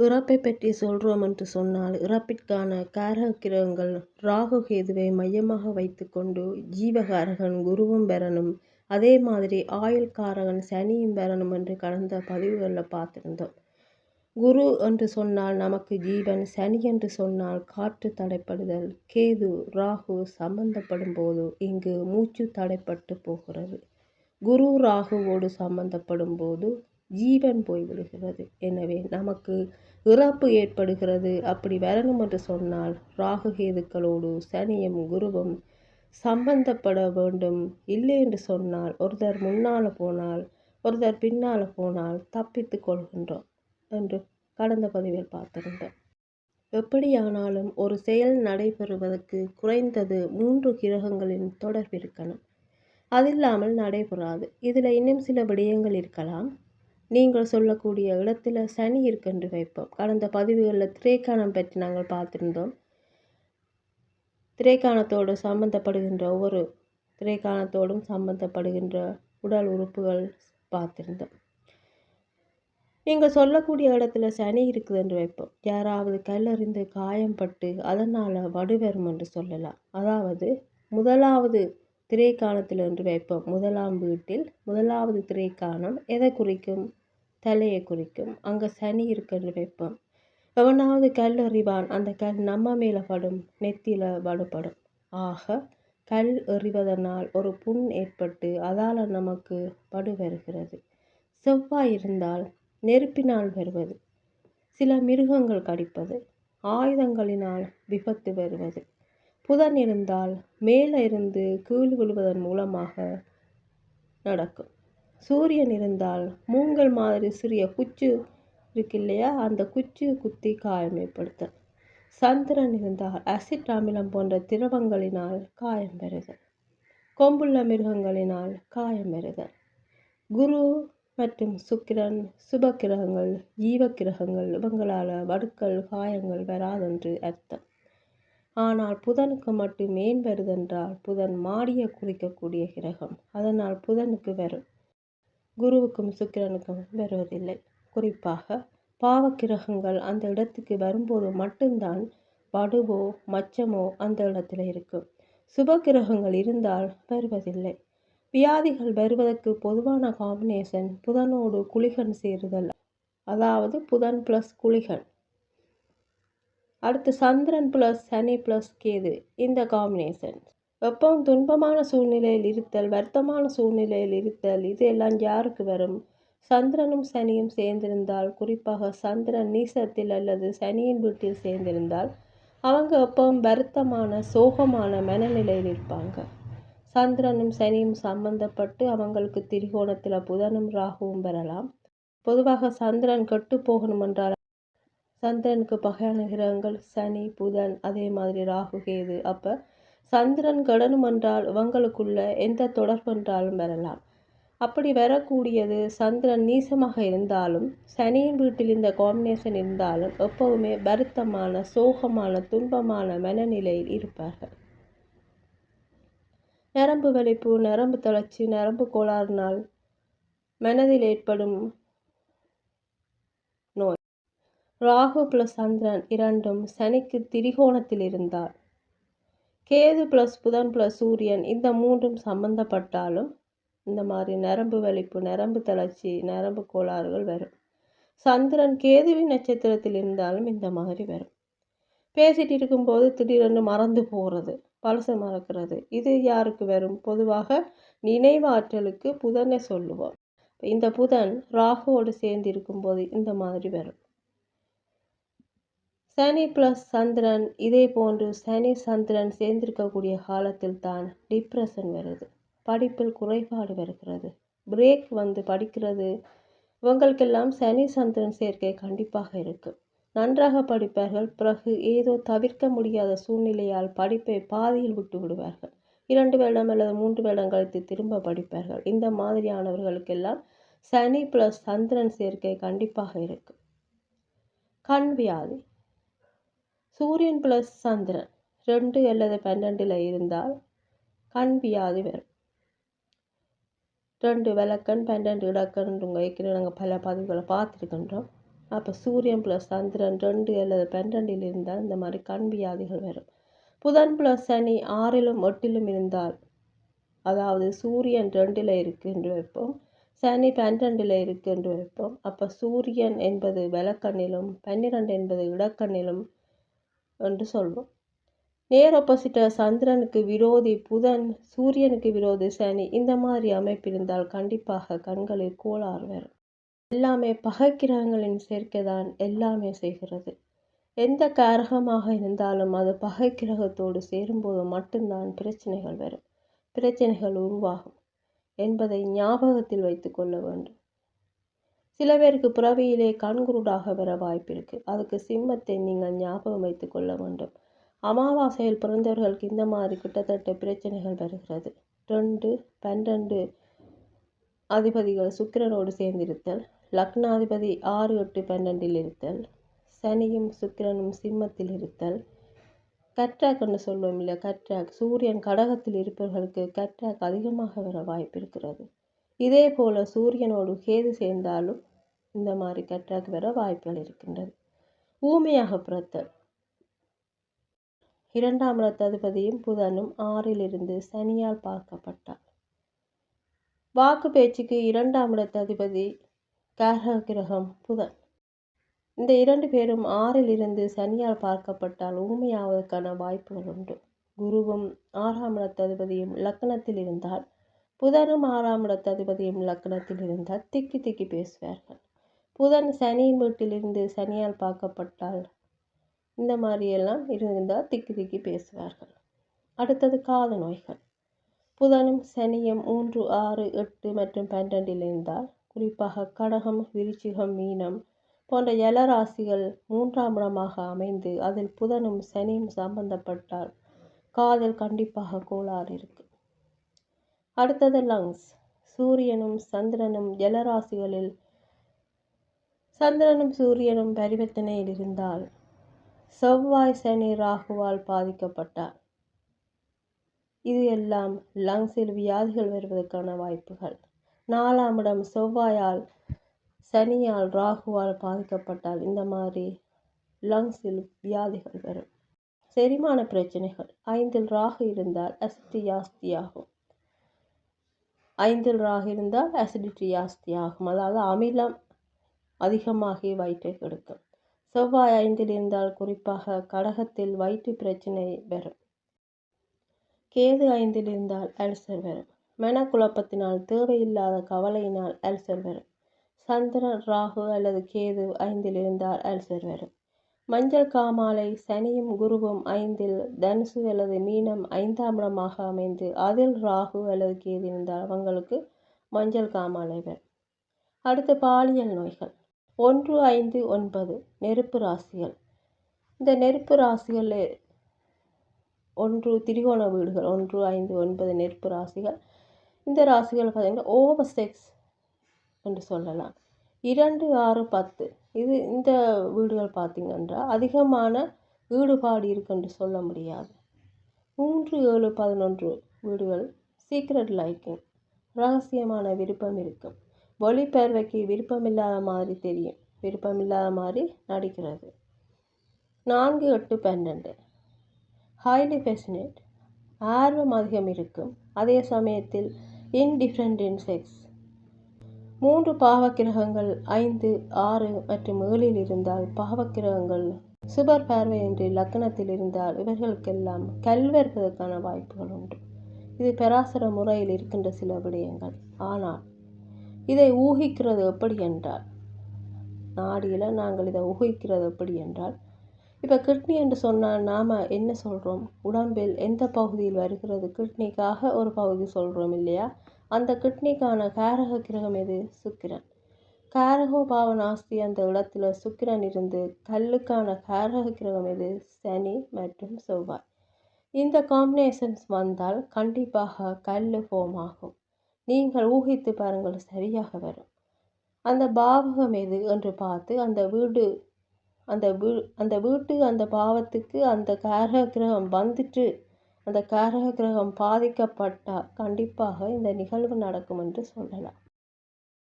இறப்பை பற்றி சொல்றோம் என்று சொன்னால் இறப்பிற்கான காரகிரகங்கள் ராகு கேதுவை மையமாக வைத்துக்கொண்டு ஜீவகாரகன் குருவும் பெறணும் அதே மாதிரி ஆயுள்காரகன் சனியும் பெறணும் என்று கடந்த பதிவுகளில் பார்த்துருந்தோம். குரு என்று சொன்னால் நமக்கு ஜீவன் சனி என்று சொன்னால் காற்று தடைப்படுதல் கேது ராகு சம்பந்தப்படும் போது இங்கு மூச்சு தடைப்பட்டு போகிறது. குரு ராகுவோடு சம்பந்தப்படும் போது ஜீவன் போய்விடுகிறது எனவே நமக்கு இறப்பு ஏற்படுகிறது. அப்படி வரணும் என்று சொன்னால் ராகு கேதுக்களோடு சனியும் குருவும் சம்பந்தப்பட வேண்டும். இல்லை என்று சொன்னால் ஒருத்தர் முன்னால் போனால் ஒருத்தர் பின்னால் போனால் தப்பித்து கொள்கின்றோம் என்று கடந்த பதிவில் பார்த்திருந்தோம். எப்படியானாலும் ஒரு செயல் நடைபெறுவதற்கு குறைந்தது மூன்று கிரகங்களின் தொடர்பு இருக்கணும். அதில்லாமல் நடைபெறாது. இதில் இன்னும் சில விடயங்கள் இருக்கலாம். நீங்கள் சொல்லக்கூடிய இடத்துல சனி இருக்கென்று வைப்போம். கடந்த பதிவுகளில் திரைக்காணம் பற்றி நாங்கள் பார்த்திருந்தோம். திரைக்காணத்தோடு சம்பந்தப்படுகின்ற ஒவ்வொரு திரைக்காணத்தோடும் சம்பந்தப்படுகின்ற உடல் உறுப்புகள் பார்த்திருந்தோம். நீங்கள் சொல்லக்கூடிய இடத்துல சனி இருக்குது என்று வைப்போம். யாராவது கல்லறிந்து காயம்பட்டு அதனால் வடுவரும் என்று சொல்லலாம். அதாவது முதலாவது திரைக்காணத்தில் என்று வைப்போம். முதலாம் வீட்டில் முதலாவது திரைக்காணம் எதை குறிக்கும்? தலையை குறிக்கும். அங்கே சனி இருக்குன்னு வைப்போம். எவனாவது கல் எறிவான் அந்த கல் நம்ம மேலே படும் நெத்தியில் வலுப்படும். ஆக கல் எறிவதனால் ஒரு புண் ஏற்பட்டு அதால் நமக்கு படு வருகிறது. செவ்வாய் இருந்தால் நெருப்பினால் வருவது. சில மிருகங்கள் கடிப்பது. ஆயுதங்களினால் விபத்து வருவது. புதன் இருந்தால் மேலே இருந்து கீழ் விழுவதன் மூலமாக நடக்கும். சூரியன் இருந்தால் மூங்கல் மாதிரி சிறிய குச்சு இருக்கு இல்லையா அந்த குச்சி குத்தி காயம் சந்திரன் இருந்தால் அசிட் அமிலம் போன்ற திரவங்களினால் காயம் பெறுதல். கொம்புள்ள மிருகங்களினால் காயம் பெறுதல். குரு மற்றும் சுக்கிரன் சுப கிரகங்கள் ஜீவ கிரகங்கள் இவங்களால் வடுக்கள் காயங்கள் வராதென்று அர்த்தம். ஆனால் புதனுக்கு மட்டும் ஏன் வருதென்றால் புதன் மாடியை குறிக்கக்கூடிய கிரகம். அதனால் புதனுக்கு வரும். குருவுக்கும் சுக்கிரனுக்கும் வருவதில்லை. குறிப்பாக பாவக்கிரகங்கள் அந்த இடத்துக்கு வரும்போது மட்டும்தான் வடுவோ மச்சமோ அந்த இடத்துல இருக்கும். சுபகிரகங்கள் இருந்தால் வருவதில்லை. வியாதிகள் வருவதற்கு பொதுவான காம்பினேஷன் புதனோடு குளிகன் சேருதல். அதாவது புதன் ப்ளஸ் குளிகன். அடுத்து சந்திரன் ப்ளஸ் சனி ப்ளஸ் கேது. இந்த காம்பினேஷன் எப்பவும் துன்பமான சூழ்நிலையில் இருத்தல் வருத்தமான சூழ்நிலையில் இருத்தல் இது எல்லாம் யாருக்கு வரும்? சந்திரனும் சனியும் சேர்ந்திருந்தால் குறிப்பாக சந்திரன் நீசத்தில் அல்லது சனியின் வீட்டில் சேர்ந்திருந்தால் அவங்க எப்பவும் வருத்தமான சோகமான மனநிலையில் இருப்பாங்க. சந்திரனும் சனியும் சம்பந்தப்பட்டு அவங்களுக்கு திரிகோணத்தில் புதனும் ராகுவும் வரலாம். பொதுவாக சந்திரன் கெட்டு போகணும் என்றால் சந்திரனுக்கு பகையான கிரகங்கள் சனி புதன் அதே மாதிரி ராகு கேது. அப்போ சந்திரன் கடனும் என்றால் இவங்களுக்குள்ள எந்த தொடர்பு என்றாலும் வரலாம். அப்படி வரக்கூடியது சந்திரன் நீசமாக இருந்தாலும் சனியின் வீட்டில் இந்த காம்பினேஷன் இருந்தாலும் எப்பவுமே வருத்தமான சோகமான துன்பமான மனநிலையில் இருப்பார்கள். நரம்பு வலிப்பு நரம்பு தளர்ச்சி நரம்பு கோளாறுனால் மனதில் ஏற்படும் நோய். ராகு பிளஸ் சந்திரன் இரண்டும் சனிக்கு திரிகோணத்தில் இருந்தால் கேது ப்ளஸ் புதன் ப்ளஸ் சூரியன் இந்த மூன்றும் சம்பந்தப்பட்டாலும் இந்த மாதிரி நரம்பு வலிப்பு நரம்பு தளர்ச்சி நரம்பு கோளாறுகள் வரும். சந்திரன் கேதுவின் நட்சத்திரத்தில் இருந்தாலும் இந்த மாதிரி வரும். பேசிட்டு இருக்கும்போது திடீரென்று மறந்து போகிறது பழச மறக்கிறது இது யாருக்கு வரும்? பொதுவாக நினைவாற்றலுக்கு புதனை சொல்லுவோம். இந்த புதன் ராகுவோடு சேர்ந்து இருக்கும்போது இந்த மாதிரி வரும். சனி ப்ளஸ் சந்திரன் இதே போன்று சனி சந்திரன் சேர்ந்திருக்கக்கூடிய காலத்தில் தான் டிப்ரெஷன் வருது. படிப்பில் குறைபாடு வருகிறது. பிரேக் வந்து படிக்கிறது. இவங்களுக்கெல்லாம் சனி சந்திரன் சேர்க்கை கண்டிப்பாக இருக்கும் நன்றாக படிப்பார்கள். பிறகு ஏதோ தவிர்க்க முடியாத சூழ்நிலையால் படிப்பை பாதியில் விட்டு விடுவார்கள். இரண்டு வேடம் அல்லது மூன்று வேடம் கழித்து திரும்ப படிப்பார்கள். இந்த மாதிரியானவர்களுக்கெல்லாம் சனி ப்ளஸ் சந்திரன் சேர்க்கை கண்டிப்பாக இருக்கும் கண் வியாதி. சூரியன் ப்ளஸ் சந்திரன் ரெண்டு அல்லது பன்னெண்டில் இருந்தால் கண் வியாதி வரும். ரெண்டு விளக்கண் பன்னெண்டு இடக்கண் வைக்கணும் நாங்கள் பல பதிவுகளை பார்த்துருக்கின்றோம். அப்போ சூரியன் ப்ளஸ் சந்திரன் ரெண்டு அல்லது பன்னெண்டில் இருந்தால் இந்த மாதிரி கண் வியாதிகள் வரும். புதன் ப்ளஸ் சனி ஆறிலும் எட்டிலும் இருந்தால் அதாவது சூரியன் ரெண்டில் என்று வைப்போம் சனி பன்னிரெண்டில் என்று வைப்போம். அப்போ சூரியன் என்பது விளக்கண்ணிலும் பன்னிரெண்டு என்பது இடக்கண்ணிலும் என்று சொல்வோம் நேர் ஆப்போசிட்ட சந்திரனுக்கு விரோதி புதன் சூரியனுக்கு விரோதி சனி இந்த மாதிரி அமைப்பு இருந்தால் கண்டிப்பாக கண்களில் கோளாறு வரும். எல்லாமே பகைக்கிரகங்களின் சேர்க்கை தான் எல்லாமே செய்கிறது. எந்த காரகமாக இருந்தாலும் அது பகைக்கிரகத்தோடு சேரும்போது மட்டும்தான் பிரச்சனைகள் வரும். பிரச்சனைகள் உருவாகும் என்பதை ஞாபகத்தில் வைத்து கொள்ள வேண்டும். சில பேருக்கு பிறவியிலே கண்குருடாக வர வாய்ப்பு இருக்கு. அதுக்கு சிம்மத்தை நீங்கள் ஞாபகம் வைத்து கொள்ள வேண்டும். அமாவாசையில் பிறந்தவர்களுக்கு இந்த மாதிரி கிட்டத்தட்ட பிரச்சனைகள் வருகிறது. ரெண்டு பன்னெண்டு அதிபதிகள் சுக்கிரனோடு சேர்ந்திருத்தல் லக்னாதிபதி ஆறு எட்டு பன்னெண்டில் இருத்தல் சனியும் சுக்கிரனும் சிம்மத்தில் இருத்தல். கட்ராக் என்று இல்லை கட்ராக் சூரியன் கடகத்தில் இருப்பவர்களுக்கு கட்ராக் அதிகமாக வர வாய்ப்பு இருக்கிறது. இதே போல் சூரியனோடு கேது சேர்ந்தாலும் இந்த மாதிரி கட்ராக் வர வாய்ப்புகள் இருக்கின்றது. ஊமையாக பிறத்தல் இரண்டாம் ததுபதியும் புதனும் ஆறிலிருந்து சனியால் பார்க்கப்பட்டார். வாக்கு பேச்சுக்கு இரண்டாம் இடத்ததிபதி காரக கிரகம் புதன். இந்த இரண்டு பேரும் ஆறில் இருந்து சனியால் பார்க்கப்பட்டால் ஊமையாவதற்கான வாய்ப்புகள் உண்டு. குருவும் ஆறாம் இடத்ததிபதியும் லக்கணத்தில் இருந்தால் புதனும் ஆறாம் இடத்ததிபதியும் லக்கணத்தில் இருந்தால் திக்கி திக்கி பேசுவார்கள். புதன் சனியின் வீட்டிலிருந்து சனியால் பார்க்கப்பட்டால் இந்த மாதிரியெல்லாம் இருந்தால் திக்கி திக்கி பேசுவார்கள். அடுத்தது காத நோய்கள். புதனும் சனியும் மூன்று ஆறு எட்டு மற்றும் பன்னெண்டில் இருந்தால் குறிப்பாக கடகம் விருச்சிகம் மீனம் போன்ற ஜலராசிகள் மூன்றாம் இடமாக அமைந்து அதில் புதனும் சனியும் சம்பந்தப்பட்டால் காதல் கண்டிப்பாக கோளாறு இருக்கு. அடுத்தது லங்ஸ். சூரியனும் சந்திரனும் ஜலராசிகளில் சந்திரனும் சூரியனும் பரிவர்த்தனையில் இருந்தால் செவ்வாய் சனி ராகுவால் பாதிக்கப்பட்டார். இது எல்லாம் லங்ஸில் வியாதிகள் வருவதற்கான வாய்ப்புகள். நாலாம் இடம் செவ்வாயால் சனியால் ராகுவால் பாதிக்கப்பட்டால் இந்த மாதிரி லங்ஸில் வியாதிகள் வரும். செரிமான பிரச்சனைகள். ஐந்தில் ராகு இருந்தால் அசிட்டி ஜாஸ்தி ஆகும் ஐந்தில் ராகு இருந்தால் அசிடிட்டி ஜாஸ்தி ஆகும் அதாவது அமிலம் அதிகமாகி வயிற்றை கெடுக்கும். செவ்வாய் ஐந்தில் இருந்தால் குறிப்பாக கடகத்தில் வயிற்று பிரச்சனை வரும் கேது ஐந்தில் இருந்தால் அல்சர் வரும் மனக்குழப்பத்தினால் தேவையில்லாத கவலையினால் அல்சர் வரும் சந்திரன் ராகு அல்லது கேது ஐந்தில் இருந்தால் அல்சர் வரும் மஞ்சள் காமாலை சனியும் குருவும் ஐந்தில் தனுசு அல்லது மீனம் ஐந்தாம் இடமாக அமைந்து அதில் ராகு அல்லது கேது இருந்தால் அவங்களுக்கு மஞ்சள் காமாலை வரும் அடுத்து பாலியல் நோய்கள். ஒன்று ஐந்து ஒன்பது நெருப்பு ராசிகள். இந்த நெருப்பு ராசிகளில் ஒன்று திரிகோண வீடுகள் ஒன்று ஐந்து ஒன்பது நெருப்பு ராசிகள். இந்த ராசிகள் பார்த்திங்கன்னா ஓவர் செக்ஸ் என்று சொல்லலாம். இரண்டு ஆறு பத்து. இது இந்த வீடுகள் பார்த்திங்கன்னா அதிகமான ஈடுபாடு இருக்குன்னு சொல்ல முடியாது. மூன்று ஏழு பதினொன்று வீடுகள் சீக்ரெட் லைக்கிங் ரகசியமான விருப்பம் இருக்கும். ஒளிப்பேர்வைக்கு விருப்பமில்லாத மாதிரி தெரியும். விருப்பமில்லாத மாதிரி நடிக்கிறது. நான்கு எட்டு பன்னெண்டு ஹைலி ஃபெசினேட். ஆர்வம் அதிகம் இருக்கும். அதே சமயத்தில் இன்டிஃப்ரெண்ட் இன் செக்ஸ். மூன்று பாவக்கிரகங்கள் ஐந்து ஆறு மற்றும் ஏழில் இருந்தால் பாவக்கிரகங்கள் சுபர் பார்வையின்றி லக்னத்தில் இருந்தால் இவர்களுக்கெல்லாம் கல்வெறுப்பதற்கான வாய்ப்புகள் உண்டு. இது பெராசர முறையில் இருக்கின்ற சில விடயங்கள். ஆனால் இதை ஊகிக்கிறது எப்படி என்றால் நாடியில் நாங்கள் இதை ஊகிக்கிறது எப்படி என்றால் இப்போ கிட்னி என்று சொன்னால் நாம் என்ன சொல்கிறோம் உடம்பில் எந்த பகுதியில் வருகிறது? கிட்னிக்காக ஒரு பகுதி சொல்கிறோம் இல்லையா? அந்த கிட்னிக்கான காரக கிரகம் எது? சுக்கிரன். காரகோ பாவனாஸ்தி அந்த இடத்துல சுக்கிரன் இருந்து கல்லுக்கான காரக கிரகம் எது? சனி மற்றும் செவ்வாய். இந்த காம்பினேஷன்ஸ் வந்தால் கண்டிப்பாக கல் ஃபோம் ஆகும். நீங்கள் ஊகித்து பாருங்கள் சரியாக வரும். அந்த பாவகம் எது என்று பார்த்து அந்த வீடு அந்த வீ அந்த வீட்டு அந்த பாவத்துக்கு அந்த காரக கிரகம் வந்துட்டு அந்த காரக கிரகம் பாதிக்கப்பட்டால் கண்டிப்பாக இந்த நிகழ்வு நடக்கும் என்று சொல்லலாம்.